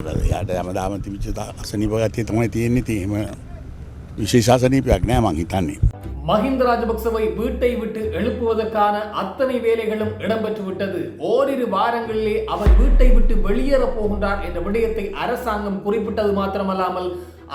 යාට හැමදාම තිවිච්ච අසනිපගත්තය තමයි තියෙන්නේ තියම විශේෂාසනීපයක් නෑ මං හිතන්නේ. மஹிந்த ராஜபக்சவை வீட்டை விட்டு எழுப்புவதற்கான அத்தனை வேலைகளும் இடம்பெற்று விட்டது ஓரிரு வாரங்களிலே அவர் வீட்டை விட்டு வெளியேறப் போகின்றார் என்ற விடயத்தை அரசாங்கம் குறிப்பிட்டது மாத்திரமல்லாமல்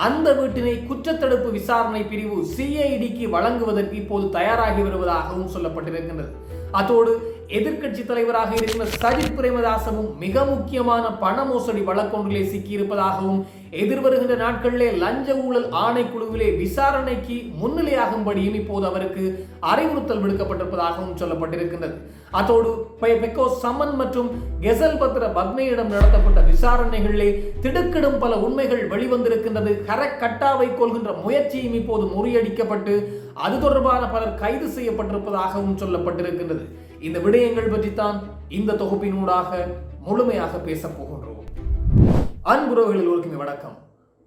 அந்த வீட்டினை குற்றத்தடுப்பு விசாரணை பிரிவு சிஐடிக்கு வழங்குவதற்கு இப்போது தயாராகி வருவதாகவும் சொல்லப்பட்டிருக்கின்றது அத்தோடு எதிர்க்கட்சி தலைவராக இருக்கிற சஜித் பிரேமதாசவும் மிக முக்கியமான பண மோசடி வழக்கொன்றிலே சிக்கியிருப்பதாகவும் எதிர்வருகின்ற நாட்களிலே லஞ்ச ஊழல் ஆணைக்குழுவிலே விசாரணைக்கு முன்னிலையாகும்படியும் இப்போது அவருக்கு அறிவுறுத்தல் விடுக்கப்பட்டிருப்பதாகவும் சொல்லப்பட்டிருக்கின்றது. அத்தோடு பெக்கோ சமன் மற்றும் கெசல் பத்ர பத்மையிடம் நடத்தப்பட்ட விசாரணைகளிலே திடுக்கிடும் பல உண்மைகள் வெளிவந்திருக்கின்றது. கரக்கட்டாவை கொள்கின்ற முயற்சியும் இப்போது முறியடிக்கப்பட்டு அது தொடர்பான பலர் கைது செய்யப்பட்டிருப்பதாகவும் சொல்லப்பட்டிருக்கின்றது. இந்த விடயங்கள் பற்றித்தான் இந்த தொகுப்பினூடாக முழுமையாக பேசப் போகின்றோம். அன்புறவுகளில் ஒருக்குமே வணக்கம்.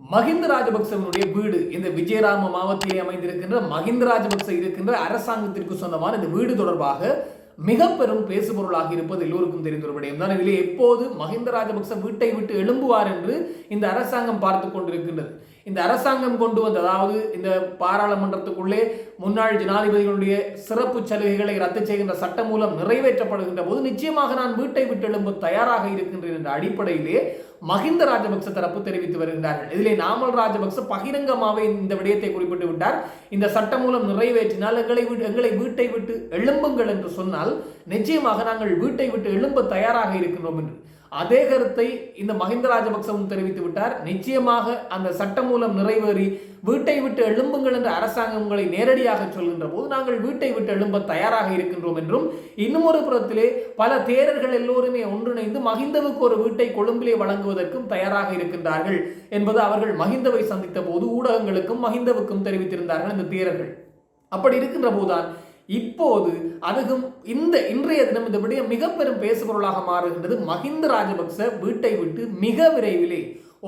மஹிந்த ராஜபக்சவனுடைய வீடு இந்த விஜயராம மாவட்டத்திலே அமைந்திருக்கின்ற மஹிந்த ராஜபக்ச இருக்கின்ற அரசாங்கத்திற்கு சொந்தமான இந்த வீடு தொடர்பாக மிக பெரும் பேசுபொருளாக இருப்பது எல்லோருக்கும் தெரிந்த ஒரு விடயம் தான். இதிலே எப்போது மஹிந்த ராஜபக்ச வீட்டை விட்டு எழும்புவார் என்று இந்த அரசாங்கம் பார்த்து கொண்டிருக்கின்றது. இந்த அரசாங்கம் கொண்டு வந்த அதாவது இந்த பாராளுமன்றத்துக்குள்ளே முன்னாள் ஜனாதிபதிகளுடைய சிறப்பு சலுகைகளை ரத்து செய்கின்ற சட்டம் மூலம் நிறைவேற்றப்படுகின்ற போது நிச்சயமாக நான் வீட்டை விட்டு எழும்ப தயாராக இருக்கின்றேன் என்ற அடிப்படையிலே மஹிந்த ராஜபக்ச தரப்பு தெரிவித்து வருகின்றார்கள். இதிலே நாமல் ராஜபக்ச பகிரங்கமாவே இந்த விடயத்தை குறிப்பிட்டு விட்டார். இந்த சட்டம் மூலம் நிறைவேற்றினால் எங்களை எங்களை வீட்டை விட்டு எழும்புங்கள் என்று சொன்னால் நிச்சயமாக நாங்கள் வீட்டை விட்டு எழும்ப தயாராக இருக்கின்றோம் என்று. அதே கருத்தை இந்த மஹிந்த ராஜபக்சவும் தெரிவித்து விட்டார். நிச்சயமாக அந்த சட்டம் மூலம் நிறைவேறி வீட்டை விட்டு எழும்புங்கள் என்ற அரசாங்கம் உங்களை நேரடியாக சொல்கின்ற போது நாங்கள் வீட்டை விட்டு எழும்ப தயாராக இருக்கின்றோம் என்றும் இன்னும் ஒரு புறத்திலே பல தேரர்கள் எல்லோருமே ஒன்றிணைந்து மஹிந்தவுக்கு ஒரு வீட்டை கொழும்பிலே வழங்குவதற்கும் தயாராக இருக்கின்றார்கள் என்பது அவர்கள் மஹிந்தவை சந்தித்த போது ஊடகங்களுக்கும் மஹிந்தவுக்கும் தெரிவித்திருந்தார்கள் இந்த தேரர்கள். அப்படி இருக்கின்ற போதுதான் இப்போது அதுவும் இந்த இன்றைய தினம் இந்த விடயம் மிக பெரும் பேசுபொருளாக மாறுகின்றது மஹிந்த ராஜபக்ச வீட்டை விட்டு மிக விரைவிலே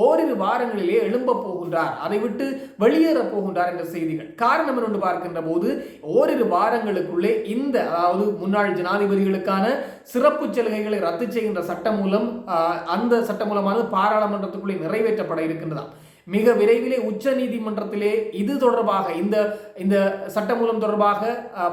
ஓரிரு வாரங்களிலே எழும்ப போகின்றார். அதை விட்டு வெளியேற போகின்றார் என்ற செய்திகள். காரணம் என்று பார்க்கின்ற போது ஓரிரு வாரங்களுக்குள்ளே இந்த அதாவது முன்னாள் ஜனாதிபதிகளுக்கான சிறப்பு சலுகைகளை ரத்து செய்கின்ற சட்டம் மூலம் அந்த சட்டம் மூலமானது பாராளுமன்றத்துக்குள்ளே நிறைவேற்றப்பட இருக்கின்றதாம். மிக விரைவிலே உச்ச நீதிமன்றத்திலே இது தொடர்பாக இந்த இந்த சட்டமூலம் தொடர்பாக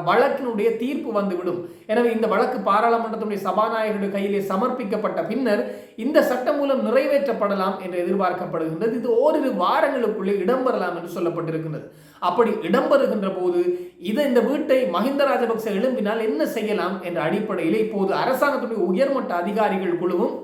வழக்கினுடைய தீர்ப்பு வந்துவிடும். எனவே இந்த வழக்கு பாராளுமன்றத்தினுடைய சபாநாயகருடைய கையிலே சமர்ப்பிக்கப்பட்ட பின்னர் இந்த சட்டமூலம் நிறைவேற்றப்படலாம் என்று எதிர்பார்க்கப்படுகின்றது. இது ஓரிரு வாரங்களுக்குள்ளே இடம்பெறலாம் என்று சொல்லப்பட்டிருக்கின்றது. அப்படி இடம்பெறுகின்ற போது இதை இந்த வீட்டை மஹிந்த ராஜபக்ச எழும்பினால் என்ன செய்யலாம் என்ற அடிப்படையில் இப்போது அரசாங்கத்துடைய உயர்மட்ட அதிகாரிகள் குழுவும்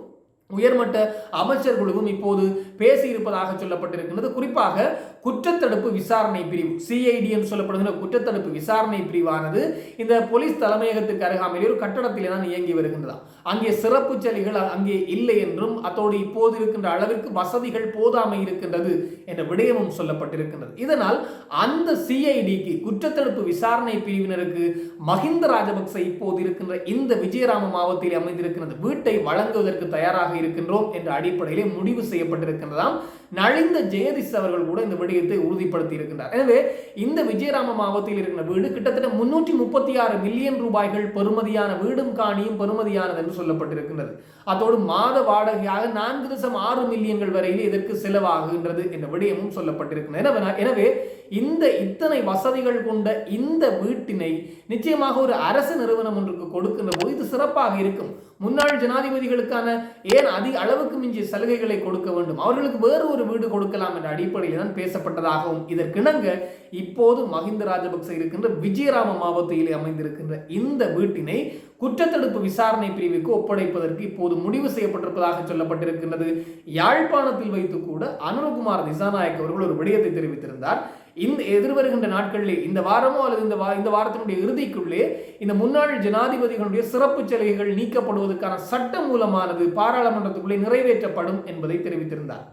உயர்மட்ட அமைச்சர் குழுவும் இப்போது பேசியிருப்பதாக சொல்லப்பட்டிருக்கிறது குறிப்பாக குற்றத்தடுப்பு விசாரணை பிரிவு சிஐடி என்று சொல்லப்படுகிற குற்றத்தடுப்பு விசாரணை பிரிவானது இந்த போலீஸ் தலைமையகத்துக்கு அருகாமையில் ஒரு கட்டடத்திலே தான் இயங்கி வருகின்றதாம். அங்கே சிறப்பு செலிகள் அங்கே இல்லை என்றும் அத்தோடு இப்போது இருக்கின்ற அளவிற்கு வசதிகள் போதாமை இருக்கின்றது என்ற விடயமும் சொல்லப்பட்டிருக்கின்றது. இதனால் அந்த சிஐடிக்கு குற்றத்தடுப்பு விசாரணை பிரிவினருக்கு மஹிந்த ராஜபக்ச இப்போது இருக்கின்ற இந்த விஜயராம மாவட்டத்தில் அமைந்திருக்கிறது வீட்டை வழங்குவதற்கு தயாராக இருக்கின்றோம் என்ற அடிப்படையிலே முடிவு செய்யப்பட்டிருக்கின்றதாம். நலிந்த ஜெயதிஸ் அவர்கள் கூட இந்த விடயத்தை உறுதிப்படுத்தி இருக்கின்றார். எனவே இந்த விஜயராம மாவட்டத்தில் இருக்கிற வீடு கிட்டத்தட்ட முன்னூற்றி முப்பத்தி ஆறு மில்லியன் ரூபாய்கள் பெறுமதியான வீடும் காணியும் பெறுமதியானது என்று சொல்லப்பட்டிருக்கின்றது. அதோடு மாத வாடகையாக நான்கு தசம் ஆறு மில்லியன்கள் வரையிலே இதற்கு செலவாகுகின்றது என்ற விடயமும் சொல்லப்பட்டிருக்கின்றது. எனவே- எனவே இந்த இத்தனை வசதிகள் கொண்ட இந்த வீட்டினை நிச்சயமாக ஒரு அரசு நிறுவனம் ஒன்றுக்கு கொடுக்கின்ற போது இது சிறப்பாக இருக்கும். முன்னாள் ஜனாதிபதிகளுக்கான ஏன் அதிக அளவுக்கு மிஞ்சிய சலுகைகளை கொடுக்க வேண்டும்? அவர்களுக்கு வேறு ஒரு வீடு கொடுக்கலாம் என்ற அடிப்படையில் தான் பேசப்பட்டதாகவும் இதற்கிணங்க இப்போது மஹிந்த ராஜபக்ச இருக்கின்ற விஜயராம மாவட்டத்தில் அமைந்திருக்கின்ற இந்த வீட்டினை குற்றத்தடுப்பு விசாரணை பிரிவுக்கு ஒப்படைப்பதற்கு இப்போது முடிவு செய்யப்பட்டிருப்பதாக சொல்லப்பட்டிருக்கின்றது. யாழ்ப்பாணத்தில் வைத்து கூட அனுரகுமார் திசாநாயக் அவர்கள் ஒரு விடயத்தை தெரிவித்திருந்தார். இந்த எதிர்வருகின்ற நாட்களிலே இந்த வாரமோ அல்லது இந்த வா- இந்த வாரத்தினுடைய இறுதிக்குள்ளே இந்த முன்னாள் ஜனாதிபதிகளுடைய சிறப்பு சலுகைகள் நீக்கப்படுவதற்கான சட்ட மூலமானது பாராளுமன்றத்துக்குள்ளே நிறைவேற்றப்படும் என்பதை தெரிவித்திருந்தார்.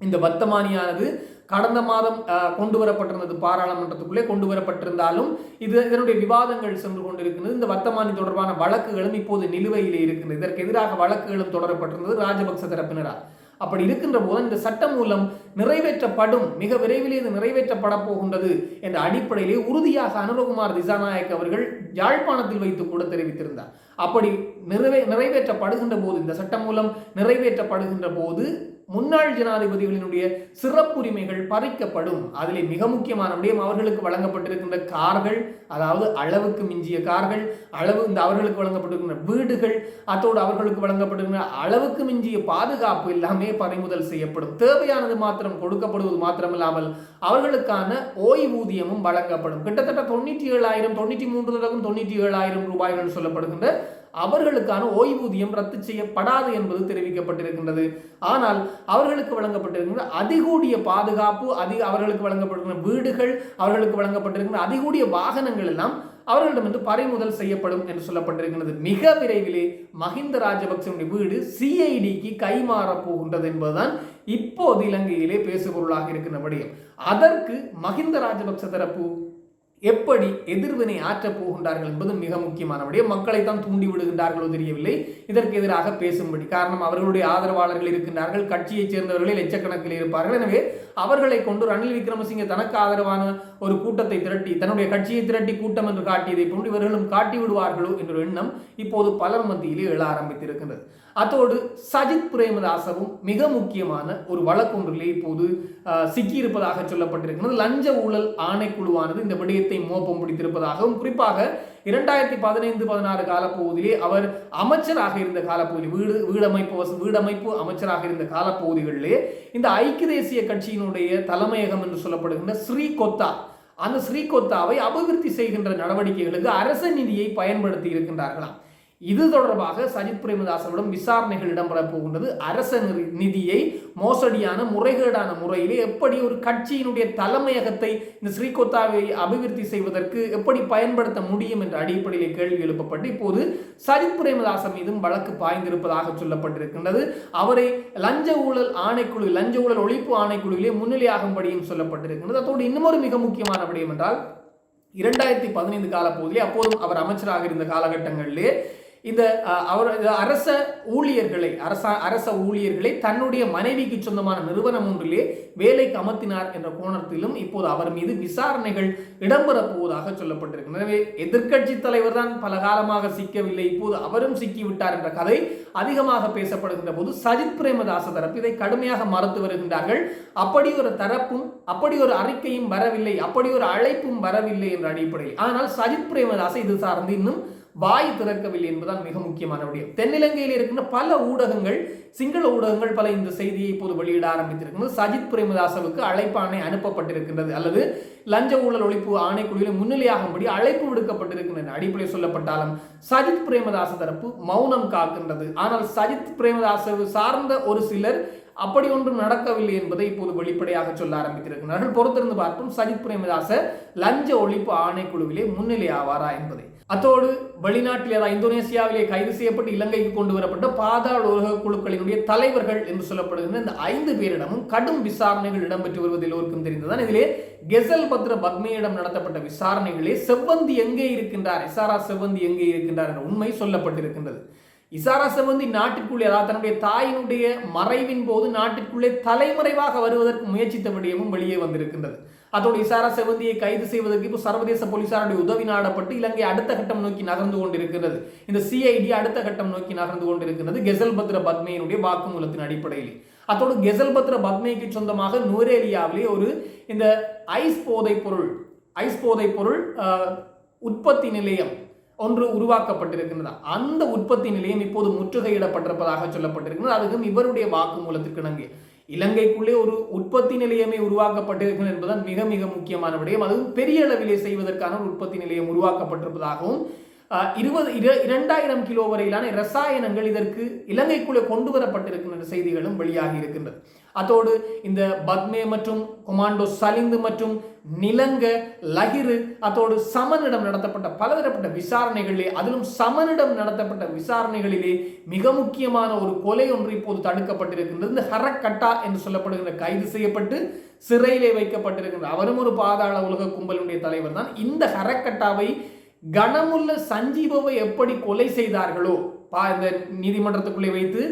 இந்த வர்த்தமானியானது கடந்த மாதம் கொண்டு வரப்பட்டிருந்தது பாராளுமன்றத்துக்குள்ளே கொண்டு வரப்பட்டிருந்தாலும் இது இதனுடைய விவாதங்கள் சென்று கொண்டிருக்கிறது இந்த வர்த்தமானி தொடர்பான வழக்குகளும் இப்போது நிலுவையிலே இருக்கின்றது. இதற்கு எதிராக வழக்குகளும் தொடரப்பட்டிருந்தது ராஜபக்ச தரப்பினரால். அப்படி இருக்கின்ற போது இந்த சட்டம் மூலம் நிறைவேற்றப்படும் மிக விரைவில் இது நிறைவேற்றப்பட போகின்றது என்ற அடிப்படையிலே உறுதியாக அனுரகுமார் திசாநாயக் அவர்கள் யாழ்ப்பாணத்தில் வைத்து கூட தெரிவித்திருந்தார். அப்படி நிறைவே நிறைவேற்றப்படுகின்ற போது இந்த சட்டம் மூலம் நிறைவேற்றப்படுகின்ற போது முன்னாள் ஜனாதிபதிகளினுடைய சிறப்புரிமைகள் பறிக்கப்படும். அதிலே மிக முக்கியமான விடயம் அவர்களுக்கு வழங்கப்பட்டிருக்கின்ற கார்கள் அதாவது அளவுக்கு மிஞ்சிய கார்கள் அளவு இந்த அவர்களுக்கு வழங்கப்பட்டிருக்கின்ற வீடுகள் அத்தோடு அவர்களுக்கு வழங்கப்பட்டிருக்கிற அளவுக்கு மிஞ்சிய பாதுகாப்பு எல்லாமே பறிமுதல் செய்யப்படும். தேவையானது மாத்திரம் கொடுக்கப்படுவது மாத்திரமில்லாமல் அவர்களுக்கான ஓய்வூதியமும் வழங்கப்படும். கிட்டத்தட்ட தொண்ணூற்றி ஏழாயிரம் தொண்ணூற்றி மூன்று தொடக்கம் தொண்ணூற்றி ஏழாயிரம் ரூபாய்கள் சொல்லப்படுகின்ற அவர்களுக்கான ஓய்வூதியம் ரத்து செய்யப்படாது என்பது தெரிவிக்கப்பட்டிருக்கின்றது. ஆனால் அவர்களுக்கு வழங்கப்பட்டிருக்கின்ற அதிகூடிய பாதுகாப்பு அதிக அவர்களுக்கு வழங்கப்பட்டிருக்கின்ற வீடுகள் அவர்களுக்கு வழங்கப்பட்டிருக்கின்ற அதிகூடிய வாகனங்கள் எல்லாம் அவர்களிடமிருந்து பறிமுதல் செய்யப்படும் என்று சொல்லப்பட்டிருக்கிறது மிக விரைவிலே மஹிந்த ராஜபக்சனுடைய வீடு சிஐடிக்கு கைமாறப் போகின்றது என்பதுதான் இப்போது இலங்கையிலே பேசுபொருளாக இருக்கின்ற விடயம். அதற்கு மஹிந்த ராஜபக்ச தரப்பு எப்படி எதிர்வினை ஆற்றப் போகின்றார்கள் என்பது மிக முக்கியமான விடயம். மக்களை தான் தூண்டி விடுகின்றார்களோ தெரியவில்லை. இதற்கு எதிராக பேசும்படி. காரணம் அவர்களுடைய ஆதரவாளர்கள் இருக்கின்றார்கள். கட்சியைச் சேர்ந்தவர்களே லட்சக்கணக்கில் இருப்பார்கள். எனவே அவர்களை கொண்டு ரணில் விக்ரமசிங்க தனக்கு ஆதரவான ஒரு கூட்டத்தை திரட்டி தன்னுடைய கட்சியை திரட்டி கூட்டம் என்று காட்டியதை போன்று இவர்களும் காட்டி விடுவார்களோ என்ற எண்ணம் இப்போது பலர் மத்தியிலே எழ ஆரம்பித்திருக்கின்றது. அத்தோடு சஜித் பிரேமதாசவும் மிக முக்கியமான ஒரு வழக்கொன்றிலே இப்போது சிக்கியிருப்பதாக சொல்லப்பட்டிருக்கிறது லஞ்ச ஊழல் ஆணைக்குழுவானது இந்த விடயத்தை மோப்பம் பிடித்திருப்பதாகவும் குறிப்பாக இரண்டாயிரத்தி பதினைந்து பதினாறு காலப்பகுதியிலே அவர் அமைச்சராக இருந்த காலப்பகுதி வீடு வீடமைப்பு வச- வீடமைப்பு அமைச்சராக இருந்த காலப்பகுதிகளிலே இந்த ஐக்கிய தேசிய கட்சியினுடைய தலைமையகம் என்று சொல்லப்படுகின்ற ஸ்ரீகொத்தா அந்த ஸ்ரீகொத்தாவை அபிவிருத்தி செய்கின்ற நடவடிக்கைகளுக்கு அரச நிதியை பயன்படுத்தி இருக்கின்றார்களாம். இது தொடர்பாக சஜித் பிரேமதாசனிடம் விசாரணைகள் இடம்பெறப் போகின்றது. அரச நிதி- நிதியை மோசடியான முறைகேடான முறையிலே எப்படி ஒரு கட்சியினுடைய தலைமையகத்தை இந்த ஸ்ரீகொத்தாவை அபிவிருத்தி செய்வதற்கு எப்படி பயன்படுத்த முடியும் என்ற அடிப்படையிலே கேள்வி எழுப்பப்பட்டு இப்போது சஜித் பிரேமதாசன் மீதும் வழக்கு பாய்ந்திருப்பதாக சொல்லப்பட்டிருக்கின்றது. அவரை லஞ்ச ஊழல் ஆணைக்குழு லஞ்ச ஊழல் ஒழிப்பு ஆணைக்குழுவிலே முன்னிலையாகும்படியும் சொல்லப்பட்டிருக்கின்றது. அதோடு இன்னுமொரு மிக முக்கியமான விடயம் என்றால் இரண்டாயிரத்தி பதினைந்து காலப்பகுதியிலே அப்போதும் அவர் அமைச்சராக இருந்த காலகட்டங்களிலே இந்த அவர் அரச ஊழியர்களை அரச அரச ஊழியர்களை தன்னுடைய மனைவிக்கு சொந்தமான நிறுவனம் ஒன்றிலே வேலைக்கு அமர்த்தினார் என்ற கோணத்திலும் இப்போது அவர் மீது விசாரணைகள் இடம்பெறப் போவதாக சொல்லப்பட்டிருக்கு எனவே எதிர்க்கட்சி தலைவர் தான் பல காலமாக சிக்கவில்லை. இப்போது அவரும் சிக்கிவிட்டார் என்ற கதை அதிகமாக பேசப்படுகின்ற போது சஜித் பிரேமதாச தரப்பு இதை கடுமையாக மறுத்து வருகின்றார்கள். அப்படி ஒரு தரப்பும் அப்படி ஒரு அறிக்கையும் வரவில்லை அப்படி ஒரு அழைப்பும் வரவில்லை என்ற அடிப்படையில். ஆனால் சஜித் பிரேமதாச இது சார்ந்து இன்னும் வாய் திறக்கவில்லை என்பதுதான் மிக முக்கியமான விடயம். தென்னிலங்கையில் இருக்கின்ற பல ஊடகங்கள் சிங்கள ஊடகங்கள் பல இந்த செய்தியை இப்போது வெளியிட ஆரம்பித்திருக்கிறது சஜித் பிரேமதாசவுக்கு அழைப்பாணை அனுப்பப்பட்டிருக்கின்றது அல்லது லஞ்ச ஊழல் ஒழிப்பு ஆணைக்குழுவில் முன்னிலையாகும்படி அழைப்பு விடுக்கப்பட்டிருக்கின்றன. அடிப்படையில் சொல்லப்பட்டாலும் சஜித் பிரேமதாச தரப்பு மௌனம் காக்கின்றது. ஆனால் சஜித் பிரேமதாச சார்ந்த ஒரு சிலர் அப்படி ஒன்றும் நடக்கவில்லை என்பதை இப்போது வெளிப்படையாக சொல்ல ஆரம்பித்திருக்கிறார்கள் பொறுத்திருந்து பார்ப்போம் சஜித் பிரேமதாச லஞ்ச ஒழிப்பு ஆணைக்குழுவிலே முன்னிலை ஆவாரா என்பதை. அத்தோடு வெளிநாட்டில் அதாவது இந்தோனேசியாவிலே கைது செய்யப்பட்டு இலங்கைக்கு கொண்டு வரப்பட்ட பாதாள உலக குழுக்களினுடைய தலைவர்கள் என்று சொல்லப்படுகின்ற இந்த ஐந்து பேரிடமும் கடும் விசாரணைகள் இடம்பெற்று வருவது எல்லோருக்கும் தெரிந்ததுதான். இதிலே கெசல் பத்ர பத்மியிடம் நடத்தப்பட்ட விசாரணைகளே செவ்வந்தி எங்கே இருக்கின்றார்? இசாரா செவ்வந்தி எங்கே இருக்கின்றார் என்ற உண்மை சொல்லப்பட்டிருக்கின்றது. இசாரா செவ்வந்தி நாட்டிற்குள்ளே அதாவது தன்னுடைய தாயினுடைய மறைவின் போது நாட்டிற்குள்ளே தலைமறைவாக வருவதற்கு முயற்சித்த விடயமும் வெளியே வந்திருக்கின்றது. அதோடு இசாரா செவந்தியை கைது செய்வதற்கு இப்போ சர்வதேச போலீசாருடைய உதவி நாடப்பட்டு இலங்கை அடுத்த கட்டம் நோக்கி நகர்ந்து கொண்டிருக்கிறது. இந்த சிஐடி அடுத்த கட்டம் நோக்கி நகர்ந்து கொண்டிருக்கிறது கெசல் பத்ர பத்மையினுடைய வாக்குமூலத்தின் அடிப்படையில். அதோடு கெசல் பத்ர பத்மைக்கு சொந்தமாக நூரேலியாவிலே ஒரு இந்த ஐஸ் போதைப் பொருள் ஐஸ் போதைப் பொருள் உற்பத்தி நிலையம் ஒன்று உருவாக்கப்பட்டிருக்கின்றது. அந்த உற்பத்தி நிலையம் இப்போது முற்றுகையிடப்பட்டிருப்பதாக சொல்லப்பட்டிருக்கிறது. அதுக்கும் இவருடைய வாக்குமூலத்திற்கு இணங்கு. இலங்கைக்குள்ளே ஒரு உற்பத்தி நிலையமே உருவாக்கப்பட்டிருக்கிறது என்பதுதான் மிக மிக முக்கியமான விடயம். அதுவும் பெரிய அளவிலே செய்வதற்கான ஒரு உற்பத்தி நிலையம் உருவாக்கப்பட்டிருப்பதாகவும் இருபது இரண்டாயிரம் கிலோ வரையிலான ரசாயனங்கள் இதற்கு இலங்கைக்குள்ளே கொண்டு வரப்பட்டிருக்கின்ற செய்திகளும் வெளியாகி இருக்கின்றது. அதோடு இந்த பத்மே மற்றும் கொமாண்டோ சலிந்து மற்றும் நிலங்க லகிரு அதோடு சமனிடம் நடத்தப்பட்ட பலதரப்பட்ட விசாரணைகளிலே அதிலும் சமனிடம் நடத்தப்பட்ட விசாரணைகளிலே மிக முக்கியமான ஒரு கொலை ஒன்று இப்போது தடுக்கப்பட்டிருக்கின்றது. இந்த ஹரக்கட்டா என்று சொல்லப்படுகின்ற கைது செய்யப்பட்டு சிறையிலே வைக்கப்பட்டிருக்கின்ற அவரும் ஒரு பாதாள உலக கும்பலுடைய தலைவர் தான். இந்த ஹரக்கட்டாவை கனமுள்ள சஞ்சீபவை எப்படி கொலை செய்தார்களோ பா இந்த நீதிமன்றத்துக்குள்ளே வைத்து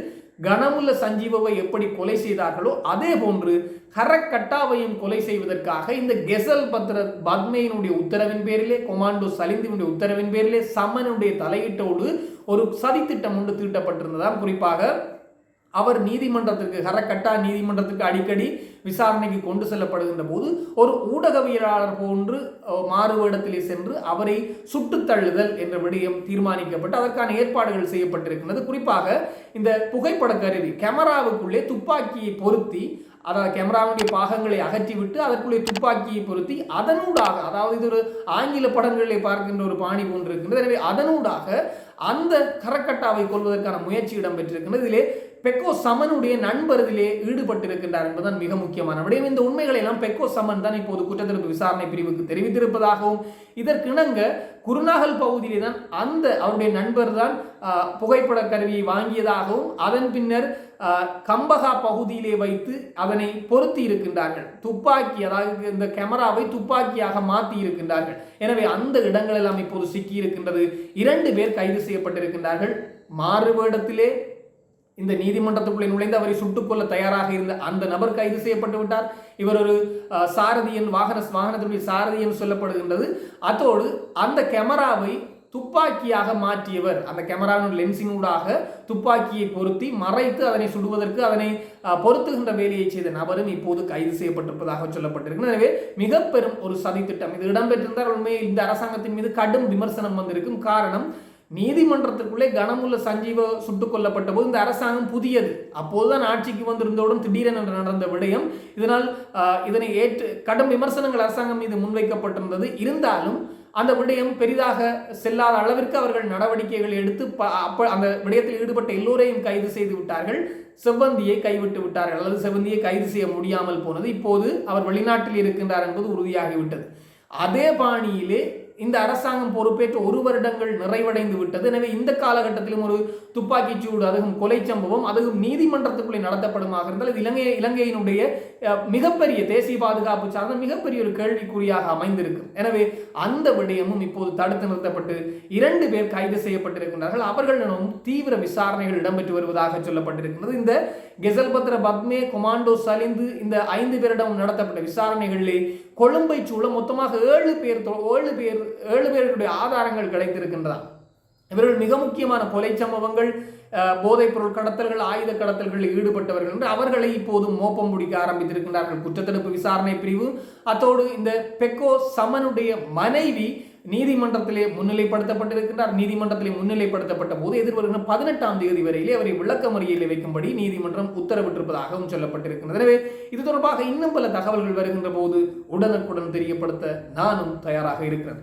கனமுள்ள சஞ்சீவவை எப்படி கொலை செய்தார்களோ அதே போன்று ஹரக்கட்டாவையும் கொலை செய்வதற்காக இந்த கெசல் பத்ர பத்மையினுடைய உத்தரவின் பேரிலே கொமாண்டோ சலிந்தினுடைய உத்தரவின் பேரிலே சமனுடைய தலையீட்டோடு ஒரு சதித்திட்டம் ஒன்று தீட்டப்பட்டிருந்ததாம். குறிப்பாக அவர் நீதிமன்றத்திற்கு ஹரக்கட்டா நீதிமன்றத்துக்கு அடிக்கடி விசாரணைக்கு கொண்டு செல்லப்படுகின்ற போது ஒரு ஊடகவியலாளர் போன்று மாறுவேடத்திலே சென்று அவரை சுட்டுத்தள்ளுதல் என்ற விடயம் தீர்மானிக்கப்பட்டு அதற்கான ஏற்பாடுகள் செய்யப்பட்டிருக்கின்றது. குறிப்பாக இந்த புகைப்பட கருவி கேமராவுக்குள்ளே துப்பாக்கியை பொருத்தி அதாவது கேமராவுடைய பாகங்களை அகற்றிவிட்டு அதற்குள்ளே துப்பாக்கியை பொருத்தி அதனூடாக அதாவது இது ஒரு ஆங்கில படங்களிலே பார்க்கின்ற ஒரு பாணி போன்று இருக்கின்றது. எனவே அதனூடாக அந்த கரக்கட்டாவை கொள்வதற்கான முயற்சி இடம்பெற்றிருக்கின்றது. இதிலே பெக்கோ சமனுடைய நண்பர் ஈடுபட்டிருக்கின்றார் என்பதுதான் மிக முக்கியமான விடயம். இந்த உண்மைகளை எல்லாம் பெக்கோ சமன் தான் இப்போது குற்றத்தடுப்பு விசாரணை பிரிவுக்கு தெரிவித்திருப்பதாகவும் இதற்கிணங்க குருநாகல் பகுதியிலே தான் அந்த அவருடைய நண்பர் தான் புகைப்பட கருவியை வாங்கியதாகவும் அதன் பின்னர் கம்பகா பகுதியிலே வைத்து அதனை பொருத்தி இருக்கின்றார்கள். துப்பாக்கி அதாவது இந்த கேமராவை துப்பாக்கியாக மாற்றி இருக்கின்றார்கள். எனவே அந்த இடங்கள் எல்லாம் இப்போது சிக்கி இருக்கின்றது. இரண்டு பேர் கைது செய்யப்பட்டிருக்கின்றார்கள். மாறுவேடத்திலே இந்த நீதிமன்றத்துக்குள்ளே நுழைந்து அவரை சுட்டுக்கொள்ள தயாராக இருந்த அந்த நபர் கைது செய்யப்பட்டு விட்டார். இவர் ஒரு சாரதியன் வாகன வாகனத்தினுடைய சாரதியன் சொல்லப்படுகின்றது. அதோடு அந்த கேமராவை துப்பாக்கியாக மாற்றியவர். அந்த கேமராவின் லென்சினூடாக துப்பாக்கியை பொருத்தி மறைத்து அதனை சுடுவதற்கு அதனை பொருத்துகின்ற வேலையை செய்த நபரும் இப்போது கைது செய்யப்பட்டிருப்பதாக சொல்லப்பட்டிருக்கிறது. எனவே மிக பெரும் ஒரு சதித்திட்டம். இது இடம்பெற்றிருந்தால் உண்மையில் இந்த அரசாங்கத்தின் மீது கடும் விமர்சனம் வந்திருக்கும் காரணம் நீதிமன்றத்திற்குள்ளே கனமுள்ள சஞ்சீவ சுட்டுக் கொல்லப்பட்ட போது இந்த அரசாங்கம் புதியது. அப்போதுதான் ஆட்சிக்கு வந்திருந்தவுடன் திடீரென நடந்த விடயம். இதனால் இதனை ஏற்று கடும் விமர்சனங்கள் அரசாங்கம் மீது முன்வைக்கப்பட்டிருந்தது. இருந்தாலும் அந்த விடயம் பெரிதாக செல்லாத அளவிற்கு அவர்கள் நடவடிக்கைகள் எடுத்து ப- அப்ப அந்த விடயத்தில் ஈடுபட்ட எல்லோரையும் கைது செய்து விட்டார்கள். செவ்வந்தியை கைவிட்டு விட்டார்கள். அல்லது செவ்வந்தியை கைது செய்ய முடியாமல் போனது. இப்போது அவர் வெளிநாட்டில் இருக்கின்றார் என்பது உறுதியாகிவிட்டது. அதே பாணியிலே இந்த அரசாங்கம் பொறுப்பேற்று ஒரு வருடங்கள் நிறைவடைந்து விட்டது. எனவே இந்த காலகட்டத்திலும் ஒரு துப்பாக்கிச் சூடு அதுவும் கொலை சம்பவம் அதுவும் நீதிமன்றத்துக்குள்ளே நடத்தப்படுமாக இருந்தால் இது இலங்கை இலங்கையினுடைய மிகப்பெரிய தேசிய பாதுகாப்பு சார்ந்த மிகப்பெரிய ஒரு கேள்விக்குறியாக அமைந்திருக்கும் எனவே அந்த விடயமும் இப்போது தடுத்து நிறுத்தப்பட்டு இரண்டு பேர் கைது செய்யப்பட்டிருக்கின்றார்கள். அவர்களிடம் தீவிர விசாரணைகள் இடம்பெற்று வருவதாக சொல்லப்பட்டிருக்கின்றது. இந்த கெசல்பத்ர பத்மே கொமாண்டோ சலிந்து இந்த ஐந்து பேரிடம் நடத்தப்பட்ட விசாரணைகளிலே கொழும்பை சூழ மொத்தமாக ஏழு பேர் ஏழு பேர் ஏழு பேருடைய ஆதாரங்கள் கிடைத்திருக்கின்றன. இவர்கள் மிக முக்கியமான கொலை சம்பவங்கள் போதைப் பொருள் கடத்தல்கள் ஆயுத கடத்தல்களில் ஈடுபட்டவர்கள் என்று அவர்களை இப்போது மோப்பம் பிடிக்க ஆரம்பித்திருக்கின்றார்கள். குற்றத்தடுப்பு விசாரணை பிரிவு. அத்தோடு இந்த பெக்கோ சமனுடைய மனைவி நீதிமன்றத்திலே முன்னிலைப்படுத்தப்பட்டிருக்கின்றார். நீதிமன்றத்திலே முன்னிலைப்படுத்தப்பட்ட போது எதிர்வருகிற பதினெட்டாம் தேதி வரையிலே அவரை விளக்கமறியலை வைக்கும்படி நீதிமன்றம் உத்தரவிட்டிருப்பதாகவும் சொல்லப்பட்டிருக்கிறது எனவே இது தொடர்பாக இன்னும் பல தகவல்கள் வருகின்ற போது உடனுக்குடன் தெரியப்படுத்த நானும் தயாராக இருக்கிறேன்.